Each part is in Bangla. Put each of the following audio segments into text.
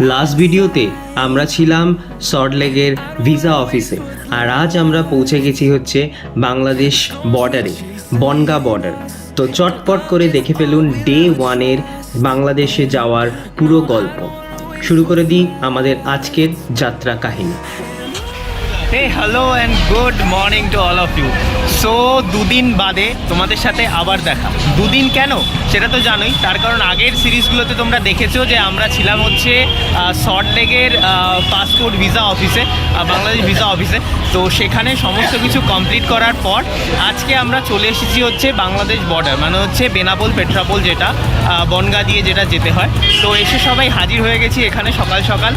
লাস্ট ভিডিওতে আমরা ছিলাম সল্টলেকের ভিসা অফিসে আর আজ আমরা পৌঁছে গেছি হচ্ছে বাংলাদেশ বর্ডারে বনগা বর্ডার তো চটপট করে দেখে ফেলুন ডে ওয়ানের বাংলাদেশে যাওয়ার পুরো গল্প। শুরু করে দিই আমাদের আজকের যাত্রা কাহিনী। Hey hello and good morning to all of you so দুদিন বাদে তোমাদের সাথে আবার দেখা। দুদিন কেন? সেটা তো জানোই। তার কারণ আগের সিরিজগুলোতে তোমরা দেখেছ যে আমরা ছিলাম হচ্ছে সল্টলেকের পাসপোর্ট ভিসা অফিসে বাংলাদেশ ভিসা অফিসে তো সেখানে সমস্ত কিছু কমপ্লিট করার পর আজকে আমরা চলে এসেছি হচ্ছে বাংলাদেশ বর্ডার মানে হচ্ছে বেনাপোল পেট্রাপোল যেটা বনগা দিয়ে যেটা যেতে হয়। তো এসে সবাই হাজির হয়ে গেছি এখানে সকাল সকাল।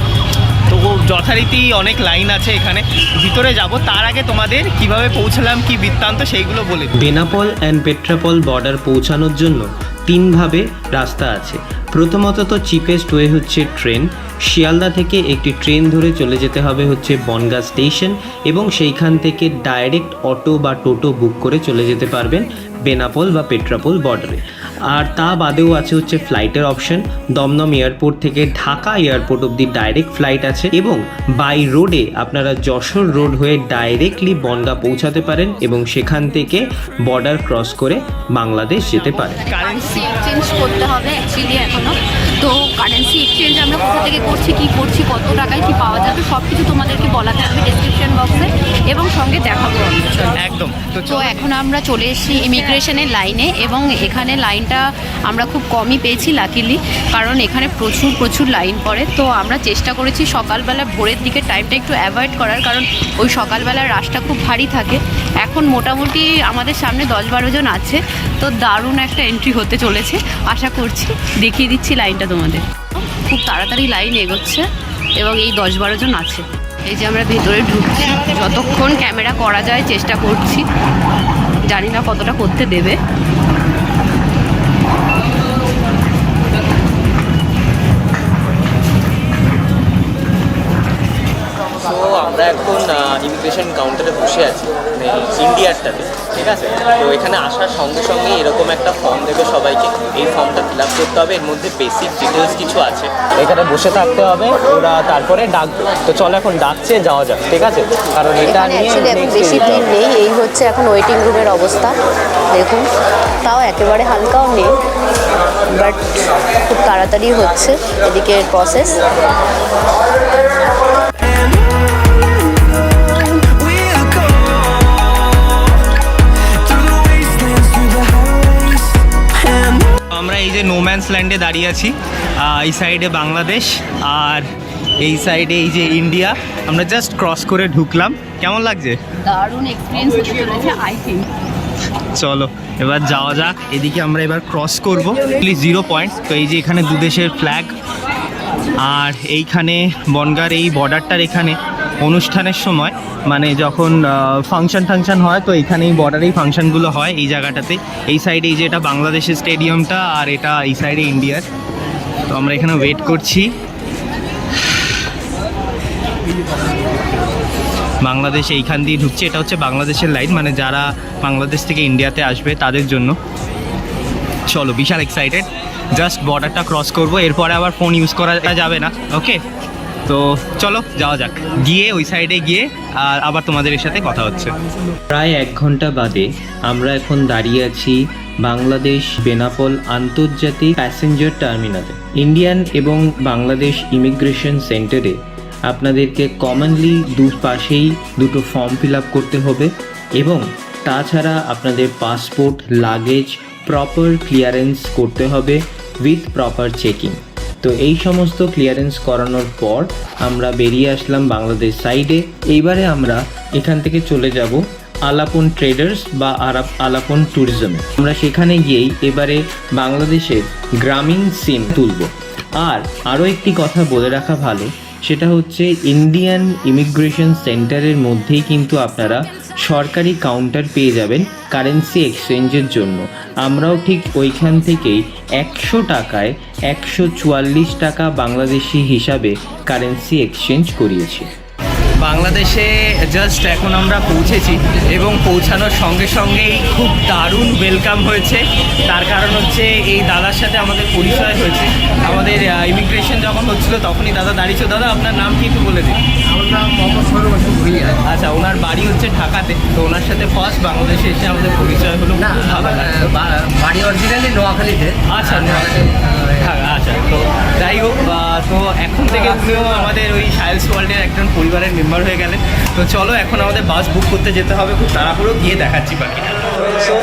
যথারীতি অনেক লাইন আছে এখানে। ভিতরে যাব, তার আগে তোমাদের কীভাবে পৌঁছালাম, কি বৃত্তান্ত, সেইগুলো বলে বেনাপল অ্যান্ড পেট্রাপল বর্ডার পৌঁছানোর জন্য তিনভাবে রাস্তা আছে। প্রথমত তো চিপেস্ট ওয়ে হচ্ছে ট্রেন শিয়ালদা থেকে একটি ট্রেন ধরে চলে যেতে হবে হচ্ছে বনগা স্টেশন এবং সেইখান থেকে ডাইরেক্ট অটো বা টোটো বুক করে চলে যেতে পারবেন বেনাপোল বা পেট্রাপোল বর্ডারে আর তা বাদেও আছে হচ্ছে ফ্লাইটের অপশন দমদম এয়ারপোর্ট থেকে ঢাকা এয়ারপোর্ট অব্দি ডাইরেক্ট ফ্লাইট আছে এবং বাই রোডে আপনারা যশোর রোড হয়ে ডাইরেক্টলি বনগা পৌঁছাতে পারেন এবং সেখান থেকে বর্ডার ক্রস করে বাংলাদেশ যেতে পারেন। এক্সচেঞ্জ করতে হবে অ্যাকচুয়ালি এখনও। তো কারেন্সি এক্সচেঞ্জ আমরা কোথা থেকে করছি কি করছি কত টাকায় কি পাওয়া যাবে সব কিছু তোমাদেরকে বলা থাকবে ডেসক্রিপশন বক্সে এবং সঙ্গে দেখাবো একদম। তো তো এখন আমরা চলে এসেছি ইমিগ্রেশনের লাইনে এবং এখানে লাইনটা আমরা খুব কমই পেয়েছি লাকিলি কারণ এখানে প্রচুর প্রচুর লাইন পড়ে। তো আমরা চেষ্টা করেছি সকালবেলা ভোরের দিকে টাইমটা একটু অ্যাভয়েড করার কারণ ওই সকালবেলার রাশটা খুব ভারী থাকে। এখন মোটামুটি আমাদের সামনে দশ বারো জন আছে তো দারুণ একটা এন্ট্রি হতে চলেছে। আশা করছি দেখিয়ে দিচ্ছি লাইনটা তোমাদের। খুব তাড়াতাড়ি লাইন এগোচ্ছে এবং এই দশ বারো জন আছে। এই যে আমরা ভেতরে ঢুকছি, যতক্ষণ ক্যামেরা করা যায়, চেষ্টা করছি। জানি না কতটা করতে দেবে। তো আমরা এখন ইমিগ্রেশন কাউন্টারে বসে আছি মানে ইন্ডিয়ারটাতে ঠিক আছে? তো এখানে আসার সঙ্গে সঙ্গে এরকম একটা ফর্ম দেবে সবাইকে। এই ফর্মটা ফিল আপ করতে হবে এর মধ্যে বেসিক ডিটেলস কিছু আছে। এখানে বসে থাকতে হবে ওরা তারপরে ডাকবে তো চলো এখন ডাকছে যাওয়া যাক ঠিক আছে? কারণ এটা নিয়ে এখন বেশি ভিড় নেই এই হচ্ছে এখন ওয়েটিং রুমের অবস্থা দেখুন। তাও একেবারে হালকাও নেই বাট খুব তাড়াতাড়ি হচ্ছে এদিকে প্রসেস নোম্যান্স ল্যান্ডে দাঁড়িয়ে আছি এই সাইডে বাংলাদেশ আর এই সাইডে এই যে ইন্ডিয়া আমরা জাস্ট ক্রস করে ঢুকলাম। কেমন লাগছে? দারুণ এক্সপিরিয়েন্স হতে চলেছে আই থিঙ্ক চলো এবার যাওয়া যাক। এদিকে আমরা এবার ক্রস করব। জিরো পয়েন্ট তো এই যে এখানে দুদেশের ফ্ল্যাগ আর এইখানে বনগার এই বর্ডারটার এখানে। অনুষ্ঠানের সময় মানে যখন ফাংশন টাংশন হয়, তো এখানে এই বর্ডারেই ফাংশনগুলো হয় এই জায়গাটাতে। এই সাইডে এই যে এটা বাংলাদেশের স্টেডিয়ামটা, আর এটা এই সাইডে ইন্ডিয়ার তো আমরা এখানে ওয়েট করছি। বাংলাদেশ এইখান দিয়ে ঢুকছে, এটা হচ্ছে বাংলাদেশের লাইন মানে যারা বাংলাদেশ থেকে ইন্ডিয়াতে আসবে তাদের জন্য। চলো, বিশাল এক্সাইটেড জাস্ট বর্ডারটা ক্রস করব, এরপরে আবার ফোন ইউজ করা যাবে না ওকে তো চলো, যাওয়া যাক। গিয়ে ওই সাইডে গিয়ে, আর আবার তোমাদের সাথে কথা হচ্ছে। প্রায় এক ঘণ্টা বাদে আমরা এখন দাঁড়িয়ে আছি বাংলাদেশ বেনাপোল আন্তর্জাতিক প্যাসেঞ্জার টার্মিনালে ইন্ডিয়ান এবং বাংলাদেশ ইমিগ্রেশন সেন্টারে আপনাদেরকে কমনলি দু পাশেই দুটো ফর্ম ফিল আপ করতে হবে এবং তাছাড়া আপনাদের পাসপোর্ট লাগেজ প্রপার ক্লিয়ারেন্স করতে হবে উইথ প্রপার চেকিং তো এই সমস্ত ক্লিয়ারেন্স করানোর পর আমরা বেরিয়ে আসলাম বাংলাদেশ সাইডে এইবারে আমরা এখান থেকে চলে যাব আলাপন ট্রেডার্স বা আরাপ আলাপন ট্যুরিজমে আমরা সেখানে গিয়েই এবারে বাংলাদেশের গ্রামীণ সিম তুলব। আর আরও একটি কথা বলে রাখা ভালো সেটা হচ্ছে ইন্ডিয়ান ইমিগ্রেশন সেন্টারের মধ্যেই কিন্তু আপনারা সরকারি কাউন্টার পেয়ে যাবেন কারেন্সি এক্সচেঞ্জের জন্য। আমরাও ঠিক ওইখান থেকেই একশো টাকায় একশো চুয়াল্লিশ টাকা বাংলাদেশি হিসাবে কারেন্সি এক্সচেঞ্জ করিয়েছি। বাংলাদেশে জাস্ট এখন আমরা পৌঁছেছি এবং পৌঁছানোর সঙ্গে সঙ্গেই খুব দারুণ ওয়েলকাম হয়েছে। তার কারণ হচ্ছে এই দাদার সাথে আমাদের পরিচয় হয়েছে। আমাদের ইমিগ্রেশন যখন হচ্ছিল তখনই দাদা দাঁড়িয়েছিল দাদা আপনার নাম কি একটু বলে দিন। আমার নাম মোহাম্মদ সরবাসু ভুইয়া। আচ্ছা ওনার বাড়ি হচ্ছে ঢাকাতে। তো ওনার সাথে ফার্স্ট বাংলাদেশে এসে আমাদের পরিচয় হলো। না বাড়ি অরিজিনালি নোয়াখালীতে। আচ্ছা হ্যাঁ, আচ্ছা তো যাই হোক তো এখন থেকে উনিও আমাদের ওই সায়েন্স ওয়ার্ল্ডের একজন পরিবারের মেম্বার হয়ে গেলেন। তো চলো এখন আমাদের বাস বুক করতে যেতে হবে খুব তাড়াহুড়ো গিয়ে দেখাচ্ছি বাকি সো,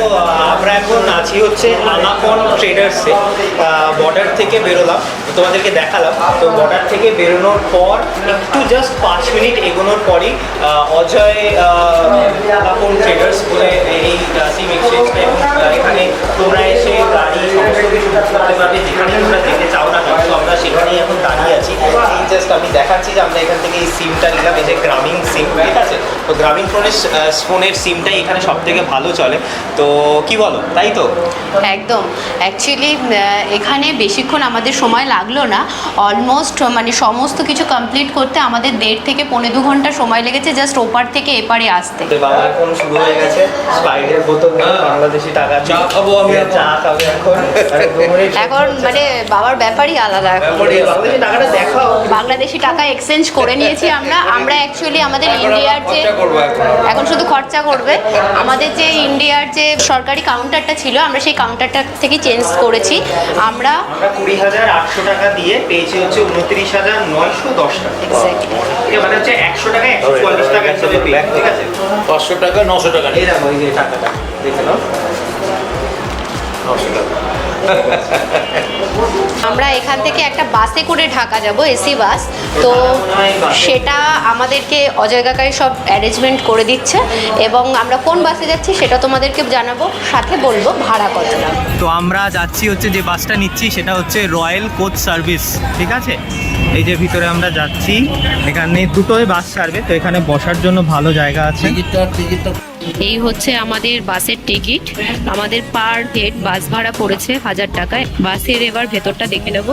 আমরা এখন আছি হচ্ছে আনাপন ট্রেডার্সে বর্ডার থেকে বেরোলাম, তোমাদেরকে দেখালাম। তো বর্ডার থেকে বেরোনোর পর একটু জাস্ট পাঁচ মিনিট এগোনোর পরই অজয় আনাপন ট্রেডার্স বলে এই সিম এক্সচেঞ্জটা এবং এখানে তোমরা এসে গাড়ি সমস্ত কিছু করতে পারবে যেখানে তোমরা যেতে চাও না কিন্তু আমরা সেখানেই এখন জাস্ট আমি দেখাচ্ছি যে আমরা এখান থেকে এই সিমটা নিলাম এই যে গ্রামীণ সিম ঠিক আছে? তো গ্রামীণ ফোনের ফোনের সিমটাই এখানে সব থেকে ভালো চলে। তো কি বলো তাই তো? একদম। অ্যাকচুয়ালি এখানে বেশিক্ষণ আমাদের সময় লাগল না। অলমোস্ট মানে সমস্ত কিছু কমপ্লিট করতে আমাদের দেড় থেকে পনেরো দু ঘণ্টা সময় লেগেছে জাস্ট ওপার থেকে এপারে আসতে। বাবা এখন শুরু হয়ে গেছে। স্পাইডের বোতল বাংলাদেশি টাকা চা খাব আমি চা খাবে এখন। এখন মানে বাবার ব্যাপারই আলাদা এখন। বাংলাদেশি টাকাটা দেখাও। বাংলাদেশি টাকা এক্সচেঞ্জ করে নিয়েছি আমরা। আমরা অ্যাকচুয়ালি আমাদের ইন্ডিয়ার যে এখন। শুধু খরচা করবে। আমাদের যে ইন্ডিয়ার যে সরকারি কাউন্টারটা ছিল আমরা সেই কাউন্টারটা থেকে চেঞ্জ করেছি। আমরা কুড়ি হাজার আটশো টাকা দিয়ে পেয়েছি হচ্ছে উনত্রিশ হাজার নয়শো দশ টাকা। মানে হচ্ছে একশো টাকা একশো চুয়াল্লিশ টাকা হিসাবে ঠিক আছে? পাঁচশো টাকা নশো টাকা। এই দেখো এই যে টাকাটা দেখে নাও। নশো টাকা। আমরা এখান থেকে একটা বাসে করে ঢাকা যাব এসি বাস। তো সেটা আমাদেরকে অজয় কাকাই সব অ্যারেঞ্জমেন্ট করে দিচ্ছে এবং আমরা কোন বাসে যাচ্ছি সেটা তোমাদেরকে জানাব সাথে বলব ভাড়া কত তো আমরা যাচ্ছি হচ্ছে যে বাসটা নিচ্ছি সেটা হচ্ছে রয়্যাল কোচ সার্ভিস ঠিক আছে? এই যে ভিতরে আমরা যাচ্ছি এখানে দুটোই বাস ছাড়বে তো এখানে বসার জন্য ভালো জায়গা আছে। টিকিটটা টিকিটটা এই হচ্ছে আমাদের বাসের টিকিট। আমাদের পার হেড বাস ভাড়া পড়েছে হাজার টাকায়। বাসের এবার ভেতরটা দেখে নেব।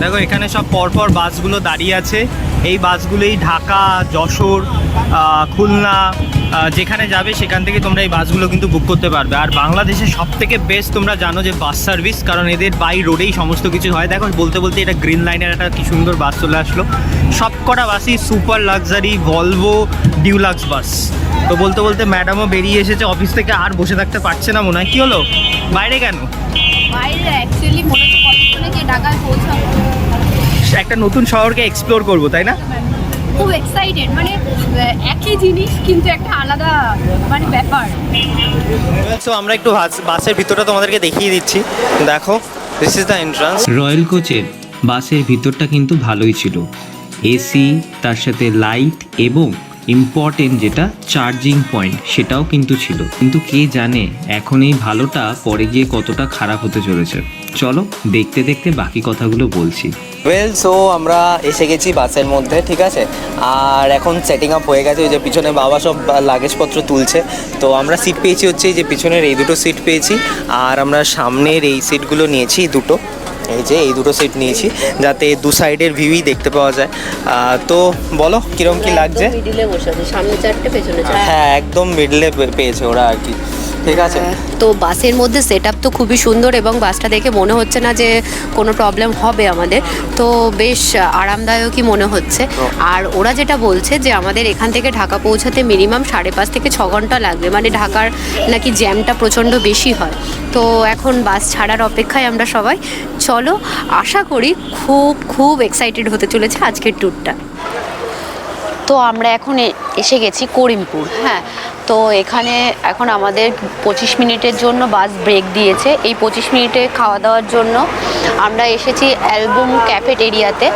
দেখো, এখানে সব পরপর বাসগুলো দাঁড়িয়ে আছে। এই বাসগুলোই ঢাকা, যশোর খুলনা যেখানে যাবে সেখান থেকে তোমরা এই বাসগুলো কিন্তু বুক করতে পারবে। আর বাংলাদেশে সব থেকে বেস্ট তোমরা জানো যে বাস সার্ভিস কারণ এদের বাই রোডেই সমস্ত কিছু হয়। দেখো বলতে বলতে এটা গ্রিন লাইনের একটা কি সুন্দর বাস চলে আসলো। সব কটা বাসই super luxury Volvo deluxe bus তো বলতে বলতে ম্যাডামও বেরিয়ে এসেছে অফিস থেকে আর বসে থাকতে পারছে না মনে হয়। কী হলো? বাইরে কেন? বাইরে অ্যাকচুয়ালি মনে হচ্ছে কতক্ষণে যে ঢাকায় পৌঁছাবো। একটা নতুন শহরকে এক্সপ্লোর করব তাই না? খুব এক্সাইটেড মানে একই জিনিস কিন্তু একটা আলাদা মানে ব্যাপার। সো আমরা একটু বাস- বাসের ভিতরটা তোমাদেরকে দেখিয়ে দিচ্ছি। দেখো this is the entrance royal কোচের বাসের ভিতরটা কিন্তু ভালোই ছিল। এসি তার সাথে লাইট এবং ইম্পর্টেন্ট যেটা চার্জিং পয়েন্ট সেটাও কিন্তু ছিল। কিন্তু কে জানে এখন এই ভালোটা পরে গিয়ে কতটা খারাপ হতে চলেছে। চলো দেখতে দেখতে বাকি কথাগুলো বলছি। ওয়েল সো আমরা এসে গেছি বাসের মধ্যে, ঠিক আছে? আর এখন সেটিং আপ হয়ে গেছে, ওই যে পিছনে বাবা সব লাগেজপত্র তুলছে। তো আমরা সিট পেয়েছি হচ্ছে যে পিছনের এই দুটো সিট পেয়েছি, আর আমরা সামনের এই সিটগুলো নিয়েছি দুটো। এই যে এই দুটো সিট নিয়েছি যাতে দু সাইডের ভিউই দেখতে পাওয়া যায়। তো বলো কিরম কি লাগছে? মিডিলে বসে আছে সামনে চারটে পেছনে হ্যাঁ একদম মিডলে পেয়েছে ওরা আর কি। ঠিক আছে? তো বাসের মধ্যে সেট তো খুবই সুন্দর এবং বাসটা দেখে মনে হচ্ছে না যে কোনো প্রবলেম হবে আমাদের। তো বেশ আরামদায়কই মনে হচ্ছে। আর ওরা যেটা বলছে যে আমাদের এখান থেকে ঢাকা পৌঁছাতে মিনিমাম সাড়ে পাঁচ থেকে ছ ঘণ্টা লাগবে। মানে ঢাকার নাকি জ্যামটা প্রচণ্ড বেশি হয়। তো এখন বাস ছাড়ার অপেক্ষায় আমরা সবাই। চলো আশা করি খুব খুব এক্সাইটেড হতে চলেছে আজকের ট্যুরটা তো আমরা এখন এসে গেছি করিমপুর হ্যাঁ। তো এখানে এখন আমাদের পঁচিশ মিনিটের জন্য বাস ব্রেক দিয়েছে। এই পঁচিশ মিনিটে খাওয়া দাওয়ার জন্য আমরা এসেছি অ্যালবাম ক্যাফেটেরিয়াতে।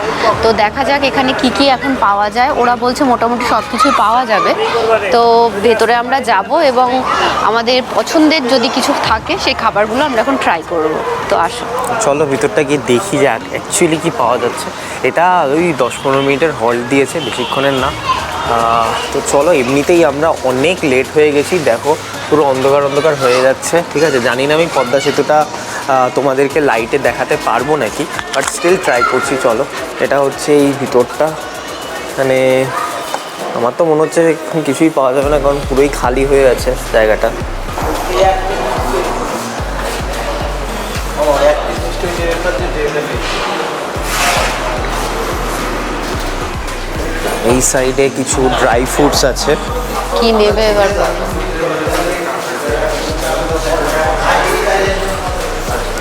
তো দেখা যাক এখানে কি কি এখন পাওয়া যায়। ওরা বলছে মোটামুটি সব কিছুই পাওয়া যাবে। তো ভেতরে আমরা যাব এবং আমাদের পছন্দের যদি কিছু থাকে সেই খাবারগুলো আমরা এখন ট্রাই করব। তো আসো। চলো ভিতরটা গিয়ে দেখি যে অ্যাকচুয়ালি কি পাওয়া যাচ্ছে। এটা ওই দশ পনেরো মিনিটের হল্ট দিয়েছে, বেশিক্ষণের না। তো চলো, এমনিতেই আমরা অনেক লেট হয়ে গেছি। দেখো, পুরো অন্ধকার অন্ধকার হয়ে যাচ্ছে, ঠিক আছে? জানি না আমি পদ্মা সেতুটা তোমাদেরকে লাইটে দেখাতে পারব নাকি বাট স্টিল ট্রাই করছি, চলো। এটা হচ্ছে এই ভিতরটা। মানে আমার তো মনে হচ্ছে কিছুই পাওয়া যাবে না, কারণ পুরোই খালি হয়ে গেছে জায়গাটা। এই সাইডে কিছু ড্রাই ফ্রুটস আছে। কি নেবে এবার?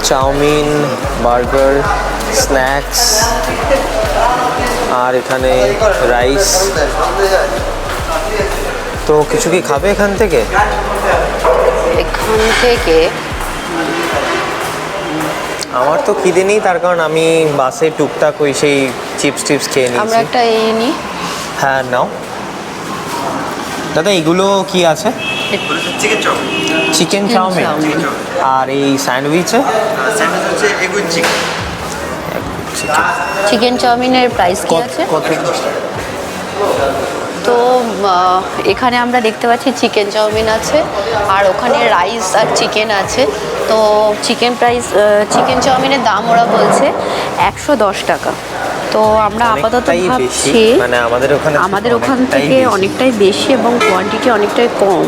চাউমিন বার্গার স্ন্যাক্স আর এখানে রাইস। তো কিছু কি খাবে এখান থেকে? এখান থেকে আমার তো খিদে নেই তার কারণ আমি বাসে টুকটাক ওই সেই চিপস টিপস খেয়ে আমরা একটা এই নিই হ্যাঁ নাও। দাদা এগুলো কি আছে? Chicken chowmein chowmein. আর এই স্যান্ডউইচে? চিকেন চাউমিনের প্রাইস কি কত আছে? কত তো এখানে আমরা দেখতে পাচ্ছি চিকেন চাউমিন আছে আর ওখানে রাইস আর চিকেন আছে। তো চিকেন প্রাইস চিকেন চাউমিনের দাম ওরা বলছে একশো দশ টাকা। তো আমরা আপাতত ভাবছি মানে আমাদের ওখানে আমাদের ওখান থেকে অনেকটাই বেশি এবং কোয়ান্টিটি অনেকটাই কম।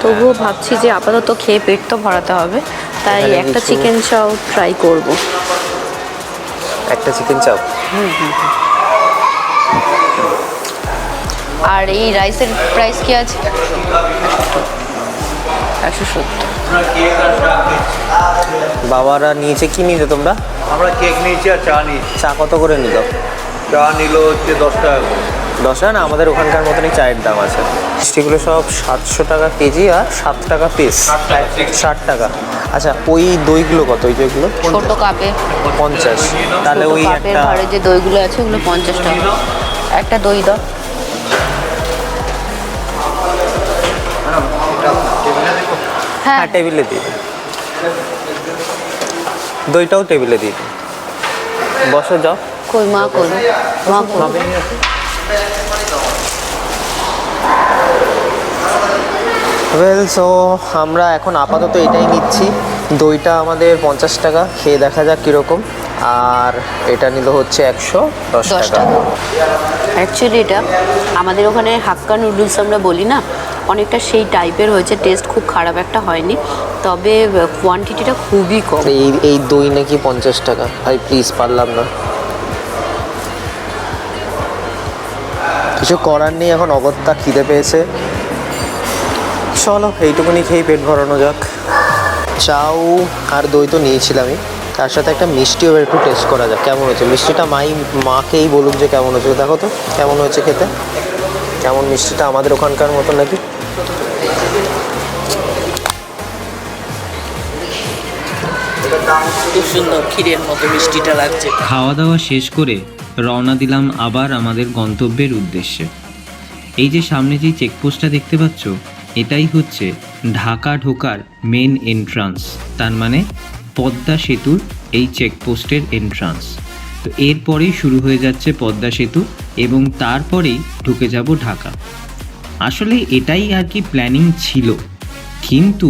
তবুও ভাবছি যে আপাতত খেয়ে পেট তো ভরাতে হবে তাই একটা চিকেন চাউ ট্রাই করব। একটা চিকেন চাপ আর এই রাইসের প্রাইস কি আছে? একশো সত্তর। বাবারা নিয়েছে কি নিয়েছো তোমরা? আমরা কেক নিয়েছি আর চা নিয়েছি। চা কত করে নিল? চা নিল হচ্ছে দশ টাকা করে। দশ টাকা না? আমাদের ওখানকার মতনই চায়ের দাম আছে। মিষ্টিগুলো সব সাতশো টাকা কেজি আর সাত টাকা পিস ষাট টাকা আচ্ছা ওই দইগুলো কত? ওই যেগুলো ছোট কাপে। পঞ্চাশ। তাহলে ওই একটা যে দইগুলো আছে ওগুলো পঞ্চাশ টাকা। একটা দই দাও। হ্যাঁ। হ্যাঁ টেবিলে দিই দইটাও টেবিলে দিই বসো যাও। কই মা করো মা করো ওয়েল সো আমরা এখন আপাতত এটাই নিচ্ছি। দইটা আমাদের পঞ্চাশ টাকা খেয়ে দেখা যাক কীরকম। আর এটা নিল হচ্ছে একশো দশ টাকা। অ্যাকচুয়ালি এটা আমাদের ওখানে হাক্কা নুডলস আমরা বলি না? অনেকটা সেই টাইপের হয়েছে টেস্ট খুব খারাপ একটা হয়নি। তবে কোয়ান্টিটিটা খুবই কম। এই এই দই নাকি পঞ্চাশ টাকা? ভাই প্লিজ পারলাম না। কিছু করার নেই, এখন অগত্যা খিদে পেয়েছে। চলো, এইটুকুনি খেয়েই পেট ভরানো যাক। চাউ আর দই তো নিয়েছিলামই। তার সাথে একটা মিষ্টিও একটু টেস্ট করা যাক। কেমন হয়েছে? মিষ্টিটা মাই, মাকেই বলুক যে কেমন হয়েছে দেখো তো, কেমন হয়েছে খেতে? কেমন মিষ্টিটা আমাদের ওখানকার মতো নাকি? সুন্দর ক্ষীরের মতো মিষ্টিটা লাগছে। খাওয়া দাওয়া শেষ করে রওনা দিলাম আবার আমাদের গন্তব্যের উদ্দেশ্যে। এই যে সামনে যেই চেকপোস্টটা দেখতে পাচ্ছ, এটাই হচ্ছে ঢাকা ঢোকার মেন এন্ট্রান্স তার মানে পদ্মা সেতুর এই চেকপোস্টের এন্ট্রান্স তো এরপরেই শুরু হয়ে যাচ্ছে পদ্মা সেতু এবং তারপরেই ঢুকে যাব ঢাকা। আসলে এটাই আর কি প্ল্যানিং ছিল। কিন্তু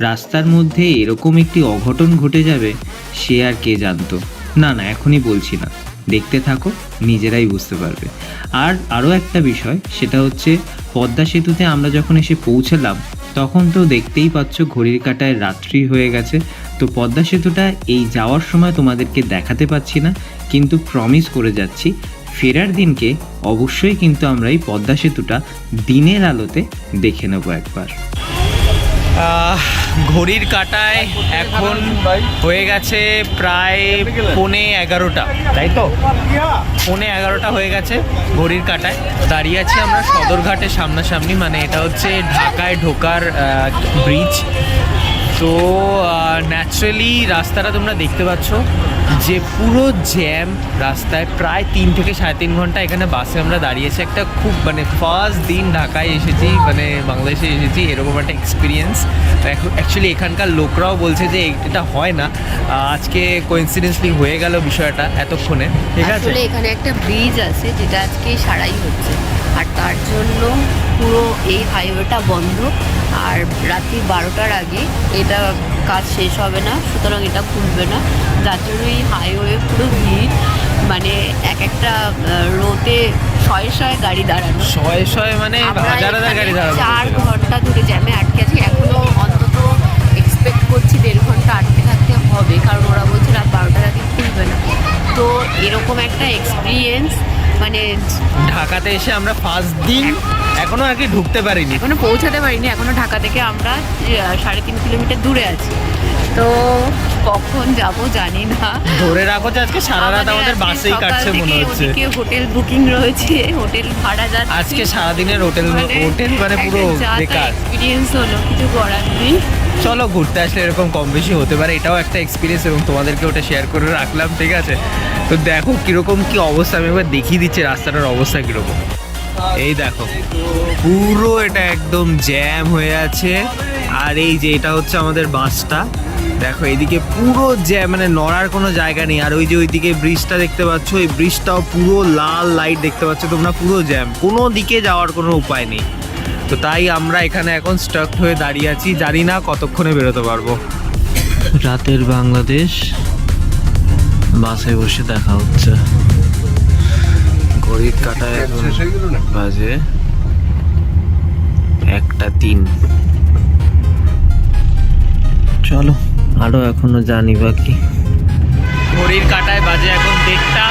রাস্তার মধ্যে এরকম একটি অঘটন ঘটে যাবে, সে আর কে জানতো? না না, এখনই বলছি না। দেখতে থাকো, নিজেরাই বুঝতে পারবে। আর আরও একটা বিষয়, সেটা হচ্ছে, পদ্মা সেতুতে আমরা যখন এসে পৌঁছালাম, তখন তো দেখতেই পাচ্ছ ঘড়ির কাঁটায় রাত্রি হয়ে গেছে। তো পদ্মা সেতুটা এই যাওয়ার সময় তোমাদেরকে দেখাতে পাচ্ছি না, কিন্তু প্রমিস করে যাচ্ছি, ফেরার দিনকে অবশ্যই কিন্তু আমরা এই পদ্মা সেতুটা দিনের আলোতে দেখে নেব একবার। ঘড়ির কাটায় এখন হয়ে গেছে প্রায় পৌনে এগারোটা, তাই তো? পৌনে এগারোটা হয়ে গেছে ঘড়ির কাটায়। দাঁড়িয়ে আছি আমরা সদরঘাটের সামনাসামনি মানে এটা হচ্ছে ঢাকায় ঢোকার ব্রিজ তো ন্যাচারালি রাস্তাটা তোমরা দেখতে পাচ্ছ যে পুরো জ্যাম রাস্তায় প্রায় তিন থেকে সাড়ে তিন ঘণ্টা এখানে বাসে আমরা দাঁড়িয়েছি একটা খুব মানে ফার্স্ট দিন ঢাকায় এসেছি মানে বাংলাদেশে এসেছি, এরকম একটা এক্সপিরিয়েন্স অ্যাকচুয়ালি এখানকার লোকরাও বলছে যে এটা হয় না। আজকে কোইন্সিডেন্সলি হয়ে গেল বিষয়টা এতক্ষণে। ঠিক আছে? এখানে একটা ব্রিজ আছে, যেটা আজকে সারাই হচ্ছে। আর তার জন্য পুরো এই হাইওয়েটা বন্ধ। আর রাত্রি বারোটার আগে এটা কাজ শেষ হবে না সুতরাং এটা খুলবে না। যার জন্য এই হাইওয়ে পুরো ভিড় মানে এক একটা রোতে শয়ে শয়ে গাড়ি দাঁড়ানো। শয়ে শয়ে মানে হাজার হাজার গাড়ি দাঁড়ানো চার ঘণ্টা ধরে জ্যামে আটকে আছি। এখনও অন্তত এক্সপেক্ট করছি দেড় ঘণ্টা আটকে থাকতে হবে কারণ ওরা বলছে রাত বারোটার আগে খুলবে না। তো এরকম একটা এক্সপিরিয়েন্স মানে ঢাকাতে এসে আমরা ফার্স্ট দিন এখনও আর কি ঢুকতে পারিনি। এখনও পৌঁছাতে পারিনি এখনও ঢাকা থেকে আমরা সাড়ে তিন কিলোমিটার দূরে আছি। তো কখন যাব জানি না। ধরে রাখো যে আজকে সারা রাত আমাদের বাসেই কাটছে মনে হচ্ছে। ওদিকে হোটেল বুকিং রয়েছে হোটেল ভাড়া যাচ্ছে। আজকে সারাদিনের হোটেল হোটেল মানে পুরো বেকার। এক্সপিরিয়েন্স হলো কিছু করার নেই। চলো ঘুরতে আসলে এরকম কম বেশি হতে পারে, এটাও একটা এক্সপিরিয়েন্স এবং তোমাদেরকে ওটা শেয়ার করে রাখলাম, ঠিক আছে? তো দেখো কীরকম কি অবস্থা, আমি একবার দেখিয়ে দিচ্ছি রাস্তাটার অবস্থা কীরকম। এই দেখো, পুরো এটা একদম জ্যাম হয়ে আছে, আর এই যে এটা হচ্ছে আমাদের বাসটা। দেখো, এইদিকে পুরো জ্যাম মানে নড়ার কোনো জায়গা নেই, আর ওই যে ওইদিকে ব্রিজটা দেখতে পাচ্ছ, এই ব্রিজটাও পুরো লাল লাইট দেখতে পাচ্ছ তোমরা, পুরো জ্যাম কোনো দিকে যাওয়ার কোনো উপায় নেই। তো তাই আমরা এখানে এখন স্টাক হয়ে দাঁড়িয়ে আছি। জানি না কতক্ষণে বেরোতে পারব। রাতের বাংলাদেশ বাসে বসে দেখা হচ্ছে। ঘড়ির কাটায় এখন বাজে একটা তিন। চলো আরও এখনও জানি বাকি। ঘড়ির কাটায় বাজে এখন দেড়টা।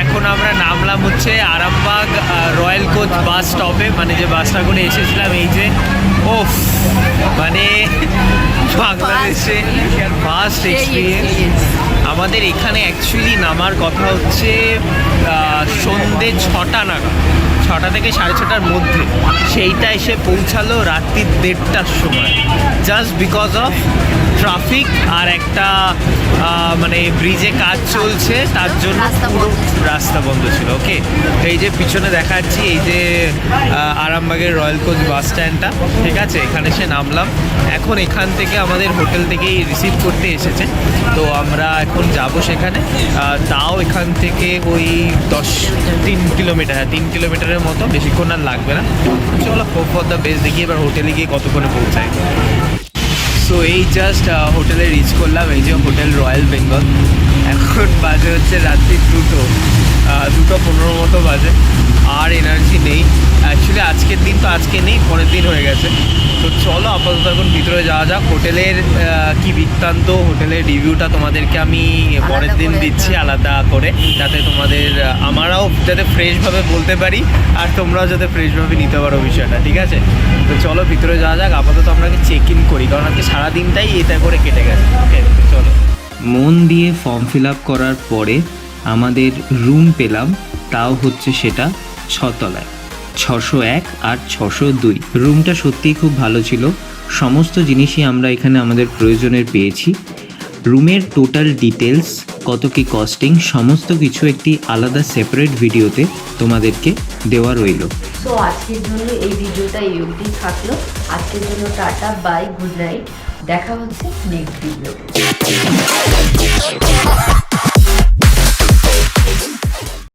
এখন আমরা নামলাম হচ্ছে আরামবাগ রয়্যাল কোচ বাস স্টপে। মানে যে বাসটা করে এসেছিলাম, এই যে ও মানে বাংলাদেশে ফার্স্ট এক্সপিরিয়েন্স আমাদের এখানে অ্যাকচুয়ালি নামার কথা হচ্ছে সন্ধ্যে সন্ধে ছটা নাগাদ। ছটা থেকে সাড়ে ছটার মধ্যে সেইটা এসে পৌঁছালো রাত্রি দেড়টার সময়। জাস্ট বিকজ অফ ট্রাফিক আর একটা মানে ব্রিজে কাজ চলছে তার জন্য রাস্তা পুরো বন্ধ ছিল। রাস্তা বন্ধ ছিল ওকে এই যে পিছনে দেখাচ্ছি এই যে আরামবাগের রয়্যাল কোচ বাস স্ট্যান্ডটা ঠিক আছে? এখানে এসে নামলাম। এখন এখান থেকে আমাদের হোটেল থেকেই রিসিভ করতে এসেছে। তো আমরা এখন যাব সেখানে। তাও এখান থেকে ওই দশ তিন কিলোমিটার হ্যাঁ তিন কিলোমিটারের মতো, বেশিক্ষণ আর লাগবে না। চলো হোপ ফর দ্য বেস্ট দেখি এবার হোটেলে গিয়ে কতক্ষণে পৌঁছায় সো এই জাস্ট হোটেলে রিচ করলাম, এই যে হোটেল রয়্যাল বেঙ্গল এখন বাজে হচ্ছে রাত্রি দুটো দুটো পনেরো মতো বাজে। আর এনার্জি নেই। অ্যাকচুয়ালি আজকের দিন তো আজকে নেই পরের দিন হয়ে গেছে। তো চলো আপাতত এখন ভিতরে যাওয়া যাক। হোটেলের কি বৃত্তান্ত হোটেলের রিভিউটা তোমাদেরকে আমি পরের দিন দিচ্ছি। আলাদা করে যাতে তোমাদের আমরাও যাতে ফ্রেশভাবে বলতে পারি আর তোমরাও যাতে ফ্রেশভাবে নিতে পারো বিষয়টা ঠিক আছে? তো চলো ভিতরে যাওয়া যাক। আপাতত আমরা চেক ইন করি কারণ আজকে সারাদিনটাই এটা করে কেটে গেছে। ওকে চলো। মন দিয়ে ফর্ম ফিল আপ করার পরে আমাদের রুম পেলাম তাও হচ্ছে সেটা। ছতলায়। ছশো এক আর ছশো দুই। রুমটা সত্যিই খুব ভালো ছিল। সমস্ত জিনিসই আমরা এখানে আমাদের প্রয়োজনের পেয়েছি। রুমের টোটাল ডিটেলস কত কি কস্টিং সমস্ত কিছু একটি আলাদা সেপারেট ভিডিওতে তোমাদেরকে দেওয়া রইল। সো আজকের জন্য এই ভিডিওটা এই অবধি থাকল। আজকের জন্য টাটা বাই গুড নাইট দেখা হচ্ছে নেক্সট ভিডিও